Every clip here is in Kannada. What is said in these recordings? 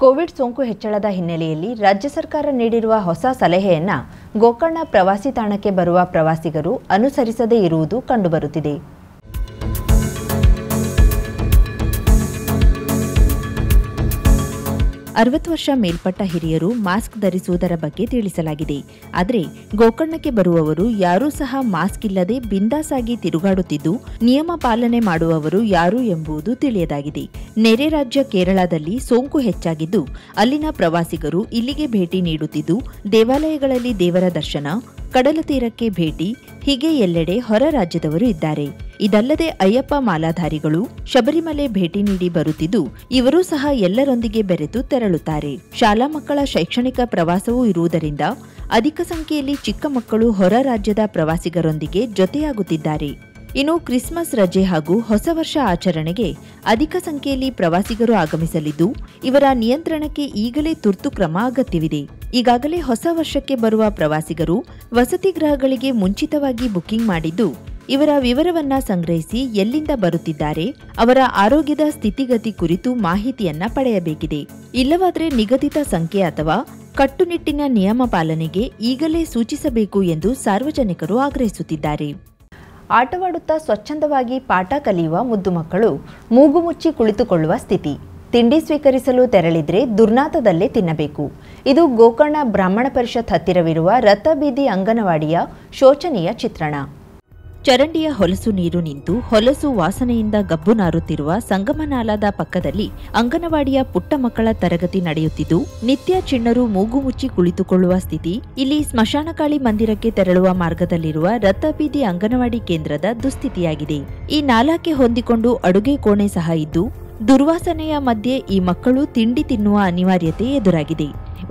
ಕೋವಿಡ್ ಸೋಂಕು ಹೆಚ್ಚಳದ ಹಿನ್ನೆಲೆಯಲ್ಲಿ ರಾಜ್ಯ ಸರ್ಕಾರ ನೀಡಿರುವ ಹೊಸ ಸಲಹೆಯನ್ನ ಗೋಕರ್ಣ ಪ್ರವಾಸಿ ತಾಣಕ್ಕೆ ಬರುವ ಪ್ರವಾಸಿಗರು ಅನುಸರಿಸದೇ ಇರುವುದು ಕಂಡುಬರುತ್ತಿದೆ. ಅರವತ್ತು ವರ್ಷ ಮೇಲ್ಪಟ್ಟ ಹಿರಿಯರು ಮಾಸ್ಕ್ ಧರಿಸುವುದರ ಬಗ್ಗೆ ತಿಳಿಸಲಾಗಿದೆ. ಆದರೆ ಗೋಕರ್ಣಕ್ಕೆ ಬರುವವರು ಯಾರೂ ಸಹ ಮಾಸ್ಕ್ ಇಲ್ಲದೆ ಬಿಂದಾಸಾಗಿ ತಿರುಗಾಡುತ್ತಿದ್ದು, ನಿಯಮ ಪಾಲನೆ ಮಾಡುವವರು ಯಾರು ಎಂಬುದು ತಿಳಿಯದಾಗಿದೆ. ನೆರೆ ರಾಜ್ಯ ಕೇರಳದಲ್ಲಿ ಸೋಂಕು ಹೆಚ್ಚಾಗಿದ್ದು, ಅಲ್ಲಿನ ಪ್ರವಾಸಿಗರು ಇಲ್ಲಿಗೆ ಭೇಟಿ ನೀಡುತ್ತಿದ್ದು, ದೇವಾಲಯಗಳಲ್ಲಿ ದೇವರ ದರ್ಶನ, ಕಡಲ ತೀರಕ್ಕೆ ಭೇಟಿ, ಹೀಗೆ ಎಲ್ಲೆಡೆ ಹೊರ ರಾಜ್ಯದವರು ಇದ್ದಾರೆ. ಇದಲ್ಲದೆ ಅಯ್ಯಪ್ಪ ಮಾಲಾಧಾರಿಗಳು ಶಬರಿಮಲೆ ಭೇಟಿ ನೀಡಿ ಬರುತ್ತಿದ್ದು, ಇವರೂ ಸಹ ಎಲ್ಲರೊಂದಿಗೆ ಬೆರೆತು ತೆರಳುತ್ತಾರೆ. ಶಾಲಾ ಮಕ್ಕಳ ಶೈಕ್ಷಣಿಕ ಪ್ರವಾಸವೂ ಇರುವುದರಿಂದ ಅಧಿಕ ಸಂಖ್ಯೆಯಲ್ಲಿ ಚಿಕ್ಕ ಮಕ್ಕಳು ಹೊರ ರಾಜ್ಯದ ಪ್ರವಾಸಿಗರೊಂದಿಗೆ ಜೊತೆಯಾಗುತ್ತಿದ್ದಾರೆ. ಇನ್ನು ಕ್ರಿಸ್ಮಸ್ ರಜೆ ಹಾಗೂ ಹೊಸ ವರ್ಷ ಆಚರಣೆಗೆ ಅಧಿಕ ಸಂಖ್ಯೆಯಲ್ಲಿ ಪ್ರವಾಸಿಗರು ಆಗಮಿಸಲಿದ್ದು, ಇವರ ನಿಯಂತ್ರಣಕ್ಕೆ ಈಗಲೇ ತುರ್ತು ಕ್ರಮ ಅಗತ್ಯವಿದೆ. ಈಗಾಗಲೇ ಹೊಸ ವರ್ಷಕ್ಕೆ ಬರುವ ಪ್ರವಾಸಿಗರು ವಸತಿ ಗೃಹಗಳಿಗೆ ಮುಂಚಿತವಾಗಿ ಬುಕಿಂಗ್ ಮಾಡಿದ್ದು ಇವರ ವಿವರವನ್ನ ಸಂಗ್ರಹಿಸಿ ಎಲ್ಲಿಂದ ಬರುತ್ತಿದ್ದಾರೆ, ಅವರ ಆರೋಗ್ಯದ ಸ್ಥಿತಿಗತಿ ಕುರಿತು ಮಾಹಿತಿಯನ್ನ ಪಡೆಯಬೇಕಿದೆ. ಇಲ್ಲವಾದರೆ ನಿಗದಿತ ಸಂಖ್ಯೆ ಅಥವಾ ಕಟ್ಟುನಿಟ್ಟಿನ ನಿಯಮ ಪಾಲನೆಗೆ ಈಗಲೇ ಸೂಚಿಸಬೇಕು ಎಂದು ಸಾರ್ವಜನಿಕರು ಆಗ್ರಹಿಸುತ್ತಿದ್ದಾರೆ. ಆಟವಾಡುತ್ತಾ ಸ್ವಚ್ಛಂದವಾಗಿ ಪಾಠ ಕಲಿಯುವ ಮುದ್ದು ಮಕ್ಕಳು ಮೂಗು ಮುಚ್ಚಿ ಕುಳಿತುಕೊಳ್ಳುವ ಸ್ಥಿತಿ. ತಿಂಡಿ ಸ್ವೀಕರಿಸಲು ತೆರಳಿದ್ರೆ ದುರ್ನಾತದಲ್ಲೇ ತಿನ್ನಬೇಕು. ಇದು ಗೋಕರ್ಣ ಬ್ರಾಹ್ಮಣ ಪರಿಷತ್ ಹತ್ತಿರವಿರುವ ರಥಬೀದಿ ಅಂಗನವಾಡಿಯ ಶೋಚನೀಯ ಚಿತ್ರಣ. ಚರಂಡಿಯ ಹೊಲಸು ನೀರು ನಿಂತು ಹೊಲಸು ವಾಸನೆಯಿಂದ ಗಬ್ಬು ನಾರುತ್ತಿರುವ ಸಂಗಮನಾಲದ ಪಕ್ಕದಲ್ಲಿ ಅಂಗನವಾಡಿಯ ಪುಟ್ಟ ಮಕ್ಕಳ ತರಗತಿ ನಡೆಯುತ್ತಿದ್ದು, ನಿತ್ಯ ಚಿಣ್ಣರು ಮೂಗು ಮುಚ್ಚಿ ಕುಳಿತುಕೊಳ್ಳುವ ಸ್ಥಿತಿ, ಇಲ್ಲಿ ಸ್ಮಶಾನಕಾಳಿ ಮಂದಿರಕ್ಕೆ ತೆರಳುವ ಮಾರ್ಗದಲ್ಲಿರುವ ರಥಬೀದಿ ಅಂಗನವಾಡಿ ಕೇಂದ್ರದ ದುಸ್ಥಿತಿಯಾಗಿದೆ. ಈ ನಾಲಕ್ಕೆ ಹೊಂದಿಕೊಂಡು ಅಡುಗೆ ಕೋಣೆ ಸಹ ಇದ್ದು, ದುರ್ವಾಸನೆಯ ಮಧ್ಯೆ ಈ ಮಕ್ಕಳು ತಿಂಡಿ ತಿನ್ನುವ ಅನಿವಾರ್ಯತೆ ಎದುರಾಗಿದೆ.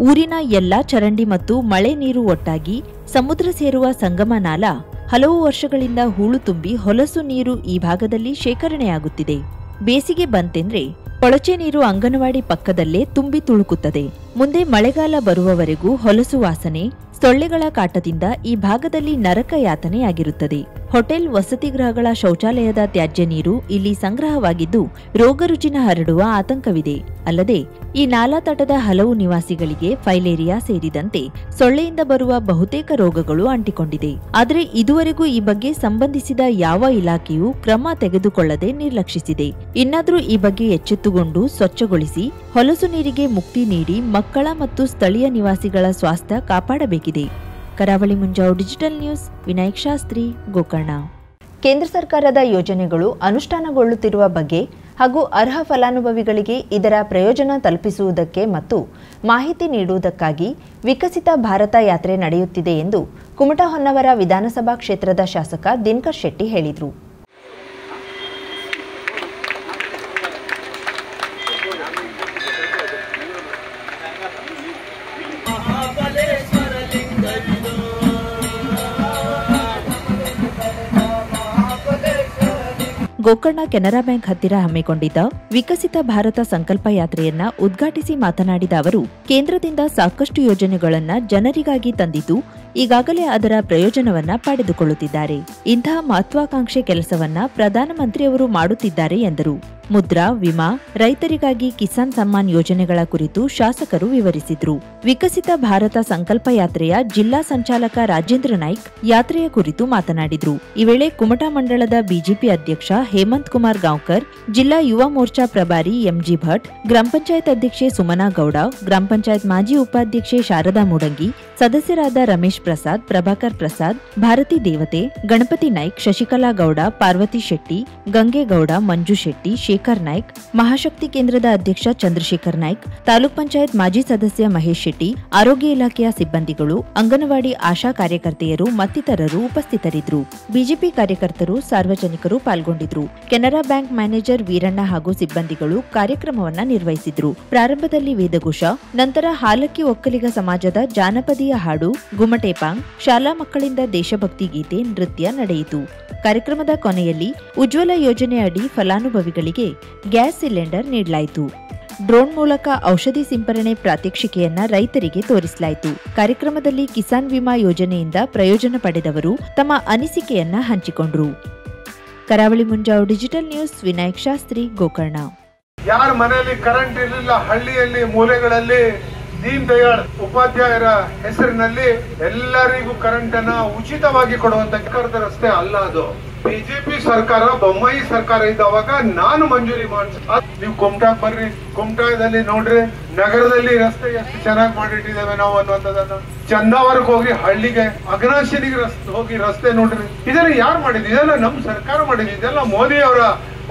ಊರಿನ ಎಲ್ಲಾ ಚರಂಡಿ ಮತ್ತು ಮಳೆ ನೀರು ಒಟ್ಟಾಗಿ ಸಮುದ್ರ ಸೇರುವ ಸಂಗಮ ನಾಲ ಹಲವು ವರ್ಷಗಳಿಂದ ಹೂಳು ತುಂಬಿ ಹೊಲಸು ನೀರು ಈ ಭಾಗದಲ್ಲಿ ಶೇಖರಣೆಯಾಗುತ್ತಿದೆ. ಬೇಸಿಗೆ ಬಂತೆಂದ್ರೆ ಕೊಳಚೆ ನೀರು ಅಂಗನವಾಡಿ ಪಕ್ಕದಲ್ಲೇ ತುಂಬಿ ತುಳುಕುತ್ತದೆ. ಮುಂದೆ ಮಳೆಗಾಲ ಬರುವವರೆಗೂ ಹೊಲಸು ವಾಸನೆ, ಸೊಳ್ಳೆಗಳ ಕಾಟದಿಂದ ಈ ಭಾಗದಲ್ಲಿ ನರಕ ಯಾತನೆಯಾಗಿರುತ್ತದೆ ಹೋಟೆಲ್ ವಸತಿ ಗೃಹಗಳ ಶೌಚಾಲಯದ ತ್ಯಾಜ್ಯ ನೀರು ಇಲ್ಲಿ ಸಂಗ್ರಹವಾಗಿದ್ದು ರೋಗರುಜಿನ ಹರಡುವ ಆತಂಕವಿದೆ. ಅಲ್ಲದೆ ಈ ನಾಲಾ ತಟದ ಹಲವು ನಿವಾಸಿಗಳಿಗೆ ಫೈಲೇರಿಯಾ ಸೇರಿದಂತೆ ಸೊಳ್ಳೆಯಿಂದ ಬರುವ ಬಹುತೇಕ ರೋಗಗಳು ಅಂಟಿಕೊಂಡಿದೆ. ಆದರೆ ಇದುವರೆಗೂ ಈ ಬಗ್ಗೆ ಸಂಬಂಧಿಸಿದ ಯಾವ ಇಲಾಖೆಯೂ ಕ್ರಮ ತೆಗೆದುಕೊಳ್ಳದೆ ನಿರ್ಲಕ್ಷಿಸಿದೆ. ಇನ್ನಾದರೂ ಈ ಬಗ್ಗೆ ಎಚ್ಚೆತ್ತುಗೊಂಡು ಸ್ವಚ್ಛಗೊಳಿಸಿ ಹೊಲಸು ನೀರಿಗೆ ಮುಕ್ತಿ ನೀಡಿ ಮಕ್ಕಳ ಮತ್ತು ಸ್ಥಳೀಯ ನಿವಾಸಿಗಳ ಸ್ವಾಸ್ಥ್ಯ ಕಾಪಾಡಬೇಕಿದೆ. Karavali Munjavu digital news, Vinayak Shastri, Gokarna. ಕೇಂದ್ರ ಸರ್ಕಾರದ ಯೋಜನೆಗಳು ಅನುಷ್ಠಾನಗೊಳ್ಳುತ್ತಿರುವ ಬಗ್ಗೆ ಹಾಗೂ ಅರ್ಹ ಫಲಾನುಭವಿಗಳಿಗೆ ಇದರ ಪ್ರಯೋಜನ ತಲುಪಿಸುವುದಕ್ಕೆ ಮತ್ತು ಮಾಹಿತಿ ನೀಡುವುದಕ್ಕಾಗಿ ವಿಕಸಿತ ಭಾರತ ಯಾತ್ರೆ ನಡೆಯುತ್ತಿದೆ ಎಂದು ಕುಮಟಹೊನ್ನವರ ವಿಧಾನಸಭಾ ಕ್ಷೇತ್ರದ ಶಾಸಕ ದಿನಕರ್ ಶೆಟ್ಟಿ ಹೇಳಿದರು. ಗೋಕರ್ಣ ಕೆನರಾ ಬ್ಯಾಂಕ್ ಹತ್ತಿರ ಹಮ್ಮಿಕೊಂಡಿದ್ದ ವಿಕಸಿತ ಭಾರತ ಸಂಕಲ್ಪ ಯಾತ್ರೆಯನ್ನ ಉದ್ಘಾಟಿಸಿ ಮಾತನಾಡಿದ ಅವರು, ಕೇಂದ್ರದಿಂದ ಸಾಕಷ್ಟು ಯೋಜನೆಗಳನ್ನ ಜನರಿಗಾಗಿ ತಂದಿದ್ದು, ಈಗಾಗಲೇ ಅದರ ಪ್ರಯೋಜನವನ್ನ ಪಡೆದುಕೊಳ್ಳುತ್ತಿದ್ದಾರೆ. ಇಂತಹ ಮಹತ್ವಾಕಾಂಕ್ಷೆ ಕೆಲಸವನ್ನ ಪ್ರಧಾನಮಂತ್ರಿಯವರು ಮಾಡುತ್ತಿದ್ದಾರೆ ಎಂದರು. ಮುದ್ರಾ, ವಿಮಾ, ರೈತರಿಗಾಗಿ ಕಿಸಾನ್ ಸಮ್ಮಾನ್ ಯೋಜನೆಗಳ ಕುರಿತು ಶಾಸಕರು ವಿವರಿಸಿದ್ರು. ವಿಕಸಿತ ಭಾರತ ಸಂಕಲ್ಪ ಯಾತ್ರೆಯ ಜಿಲ್ಲಾ ಸಂಚಾಲಕ ರಾಜೇಂದ್ರ ನಾಯ್ಕ್ ಯಾತ್ರೆಯ ಕುರಿತು ಮಾತನಾಡಿದ್ರು. ಈ ವೇಳೆ ಕುಮಟಾ ಮಂಡಳದ ಬಿಜೆಪಿ ಅಧ್ಯಕ್ಷ ಹೇಮಂತ್ ಕುಮಾರ್ ಗಾಂವ್ಕರ್, ಜಿಲ್ಲಾ ಯುವ ಮೋರ್ಚಾ ಪ್ರಭಾರಿ ಎಂಜಿ ಭಟ್, ಗ್ರಾಮ ಪಂಚಾಯತ್ ಅಧ್ಯಕ್ಷೆ ಸುಮನಾ ಗೌಡ, ಗ್ರಾಮ ಪಂಚಾಯತ್ ಮಾಜಿ ಉಪಾಧ್ಯಕ್ಷೆ ಶಾರದಾ ಮುಡಂಗಿ, ಸದಸ್ಯರಾದ ರಮೇಶ್ ಪ್ರಸಾದ್, ಪ್ರಭಾಕರ್ ಪ್ರಸಾದ್, ಭಾರತಿ ದೇವತೆ, ಗಣಪತಿ ನಾಯ್ಕ್, ಶಶಿಕಲಾ ಗೌಡ, ಪಾರ್ವತಿ ಶೆಟ್ಟಿ, ಗಂಗೇಗೌಡ, ಮಂಜು ಶೆಟ್ಟಿ ಶೇಖರ್ ನಾಯ್ಕ್, ಮಹಾಶಕ್ತಿ ಕೇಂದ್ರದ ಅಧ್ಯಕ್ಷ ಚಂದ್ರಶೇಖರ್ ನಾಯ್ಕ್, ತಾಲೂಕ್ ಪಂಚಾಯತ್ ಮಾಜಿ ಸದಸ್ಯ ಮಹೇಶ್ ಶೆಟ್ಟಿ, ಆರೋಗ್ಯ ಇಲಾಖೆಯ ಸಿಬ್ಬಂದಿಗಳು, ಅಂಗನವಾಡಿ ಆಶಾ ಕಾರ್ಯಕರ್ತೆಯರು ಮತ್ತಿತರರು ಉಪಸ್ಥಿತರಿದ್ದರು. ಬಿಜೆಪಿ ಕಾರ್ಯಕರ್ತರು, ಸಾರ್ವಜನಿಕರು ಪಾಲ್ಗೊಂಡಿದ್ರು ಕೆನರಾ ಬ್ಯಾಂಕ್ ಮ್ಯಾನೇಜರ್ ವೀರಣ್ಣ ಹಾಗೂ ಸಿಬ್ಬಂದಿಗಳು ಕಾರ್ಯಕ್ರಮವನ್ನ ನಿರ್ವಹಿಸಿದ್ರು. ಪ್ರಾರಂಭದಲ್ಲಿ ವೇದಘೋಷ, ನಂತರ ಹಾಲಕ್ಕಿ ಒಕ್ಕಲಿಗ ಸಮಾಜದ ಜಾನಪದೀಯ ಹಾಡು ಗುಮಟೇಪಾಂಗ್ ಶಾಲಾ ಮಕ್ಕಳಿಂದ ದೇಶಭಕ್ತಿ ಗೀತೆ, ನೃತ್ಯ ನಡೆಯಿತು. ಕಾರ್ಯಕ್ರಮದ ಕೊನೆಯಲ್ಲಿ ಉಜ್ವಲ ಯೋಜನೆ ಅಡಿ ಫಲಾನುಭವಿಗಳಿಗೆ ಗ್ಯಾಸ್ ಸಿಲಿಂಡರ್ ನೀಡಲಾಯಿತು. ಡ್ರೋನ್ ಮೂಲಕ ಔಷಧಿ ಸಿಂಪರಣೆ ಪ್ರಾತ್ಯಕ್ಷಿಕೆಯನ್ನ ರೈತರಿಗೆ ತೋರಿಸಲಾಯಿತು. ಕಾರ್ಯಕ್ರಮದಲ್ಲಿ ಕಿಸಾನ್ ವಿಮಾ ಯೋಜನೆಯಿಂದ ಪ್ರಯೋಜನ ಪಡೆದವರು ತಮ್ಮ ಅನಿಸಿಕೆಯನ್ನ ಹಂಚಿಕೊಂಡ್ರು. Karavali Munjav digital news Vinayak Shastri, Gokarna. ಯಾರ ಮನೆಯಲ್ಲಿ ಕರೆಂಟ್ ಇರಲಿಲ್ಲ, ಹಳ್ಳಿಯಲ್ಲಿ, ಮೂಲೆಗಳಲ್ಲಿ, ದೀನ್ ದಯಾಳ್ ಉಪಾಧ್ಯಾಯರ ಹೆಸರಿನಲ್ಲಿ ಎಲ್ಲರಿಗೂ ಕರೆಂಟ್ ಅನ್ನ ಉಚಿತವಾಗಿ ಕೊಡುವಂತ ರಸ್ತೆ ಅಲ್ಲ ಅದು. ಬಿಜೆಪಿ ಸರ್ಕಾರ, ಬೊಮ್ಮಾಯಿ ಸರ್ಕಾರ ಇದ್ದವಾಗ ನಾನು ಮಂಜೂರಿ ಮಾಡಿಸ್ ನೀವು ಕುಮಟಾಗ್ ಬರ್ರಿ. ಕುಮಟಾದಲ್ಲಿ ನೋಡ್ರಿ, ನಗರದಲ್ಲಿ ರಸ್ತೆ ಎಷ್ಟು ಚೆನ್ನಾಗಿ ಮಾಡಿಟ್ಟಿದ್ದೇವೆ ನಾವು ಅನ್ನುವಂಥದ್ದನ್ನ. ಚಂದಾವರಕ್ಕೆ ಹೋಗಿ ಹಳ್ಳಿಗೆ, ಅಗ್ನಾಶಿನಿಗೆ ರಸ್ತೆ ಹೋಗಿ ರಸ್ತೆ ನೋಡ್ರಿ. ಇದನ್ನ ಯಾರು ಮಾಡಿದ್ವಿ ಇದೆಲ್ಲ ನಮ್ಮ ಸರ್ಕಾರ ಮಾಡಿದ್ರು ಇದೆಲ್ಲ ಮೋದಿ ಅವರ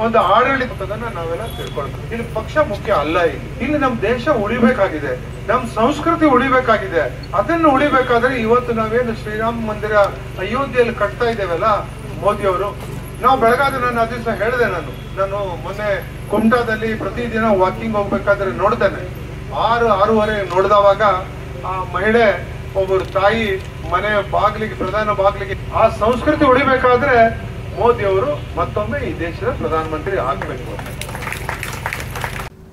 ಒಂದು ಆಡಳಿತದನ್ನ ನಾವೆಲ್ಲ ತಿಳ್ಕೊಳ್ತೀವಿ. ಇಲ್ಲಿ ಪಕ್ಷ ಮುಖ್ಯ ಅಲ್ಲ ಇಲ್ಲಿ. ಇಲ್ಲಿ ನಮ್ ದೇಶ ಉಳಿಬೇಕಾಗಿದೆ. ನಮ್ಮ ಸಂಸ್ಕೃತಿ ಉಳಿಬೇಕಾಗಿದೆ. ಅದನ್ನು ಉಳಿಬೇಕಾದ್ರೆ ಇವತ್ತು ನಾವೇನು ಶ್ರೀರಾಮ ಮಂದಿರ ಅಯೋಧ್ಯೆಯಲ್ಲಿ ಕಟ್ತಾ ಇದ್ದೇವಲ್ಲ ಮೋದಿ ಅವರು ನಾವು ಬೆಳಗಾದ ನಾನು ದಿವಸ ಹೇಳಿದೆ ನಾನು ನಾನು ಮೊನ್ನೆ ಕುಮಟಾದಲ್ಲಿ ಪ್ರತಿದಿನ ವಾಕಿಂಗ್ ಹೋಗ್ಬೇಕಾದ್ರೆ ನೋಡ್ತೇನೆ. ಆರು, ಆರೂವರೆ ನೋಡಿದವಾಗ ಆ ಮಹಿಳೆ, ಒಬ್ಬರು ತಾಯಿ ಮನೆ ಬಾಗಿಲಿಗೆ, ಪ್ರಧಾನ ಬಾಗಿಲಿಗೆ ಆ ಸಂಸ್ಕೃತಿ ಉಳಿಬೇಕಾದ್ರೆ ಮೋದಿ ಅವರು ಮತ್ತೊಮ್ಮೆ ಈ ದೇಶದ ಪ್ರಧಾನಮಂತ್ರಿ ಆಗ್ಬೇಕು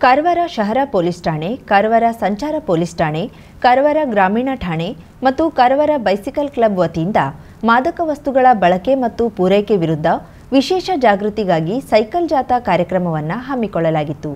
ಕಾರವಾರ ಶಹರ ಪೊಲೀಸ್ ಠಾಣೆ, ಕಾರವಾರ ಸಂಚಾರ ಪೊಲೀಸ್ ಠಾಣೆ, ಕಾರವಾರ ಗ್ರಾಮೀಣ ಠಾಣೆ ಮತ್ತು ಕಾರವಾರ ಬೈಸಿಕಲ್ ಕ್ಲಬ್ ವತಿಯಿಂದ ಮಾದಕ ವಸ್ತುಗಳ ಬಳಕೆ ಮತ್ತು ಪೂರೈಕೆ ವಿರುದ್ಧ ವಿಶೇಷ ಜಾಗೃತಿಗಾಗಿ ಸೈಕಲ್ ಜಾಥಾ ಕಾರ್ಯಕ್ರಮವನ್ನು ಹಮ್ಮಿಕೊಳ್ಳಲಾಗಿತ್ತು.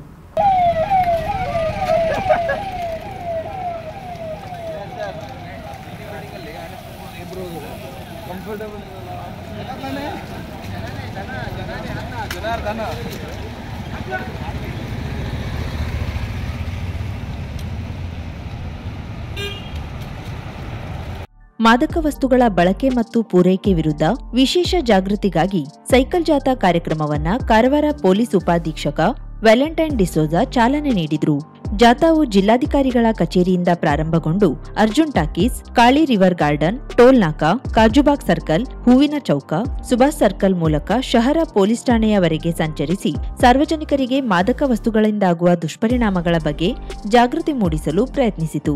ಮಾದಕ ವಸ್ತುಗಳ ಬಳಕೆ ಮತ್ತು ಪೂರೈಕೆ ವಿರುದ್ಧ ವಿಶೇಷ ಜಾಗೃತಿಗಾಗಿ ಸೈಕಲ್ ಜಾಥಾ ಕಾರ್ಯಕ್ರಮವನ್ನ ಕಾರವಾರ ಪೊಲೀಸ್ ಉಪಾಧೀಕ್ಷಕ ವ್ಯಾಲೆಂಟೈನ್ ಡಿಸೋಜಾ ಚಾಲನೆ ನೀಡಿದ್ರು. ಜಾಥಾವು ಜಿಲ್ಲಾಧಿಕಾರಿಗಳ ಕಚೇರಿಯಿಂದ ಪ್ರಾರಂಭಗೊಂಡು Arjun talkies, Kali river garden toll naka Kajubag circle, ಹೂವಿನ ಚೌಕ, ಸುಭಾಷ್ ಸರ್ಕಲ್ ಮೂಲಕ ಶಹರ ಪೊಲೀಸ್ ಠಾಣೆಯವರೆಗೆ ಸಂಚರಿಸಿ ಸಾರ್ವಜನಿಕರಿಗೆ ಮಾದಕ ವಸ್ತುಗಳಿಂದಾಗುವ ದುಷ್ಪರಿಣಾಮಗಳ ಬಗ್ಗೆ ಜಾಗೃತಿ ಮೂಡಿಸಲು ಪ್ರಯತ್ನಿಸಿತು.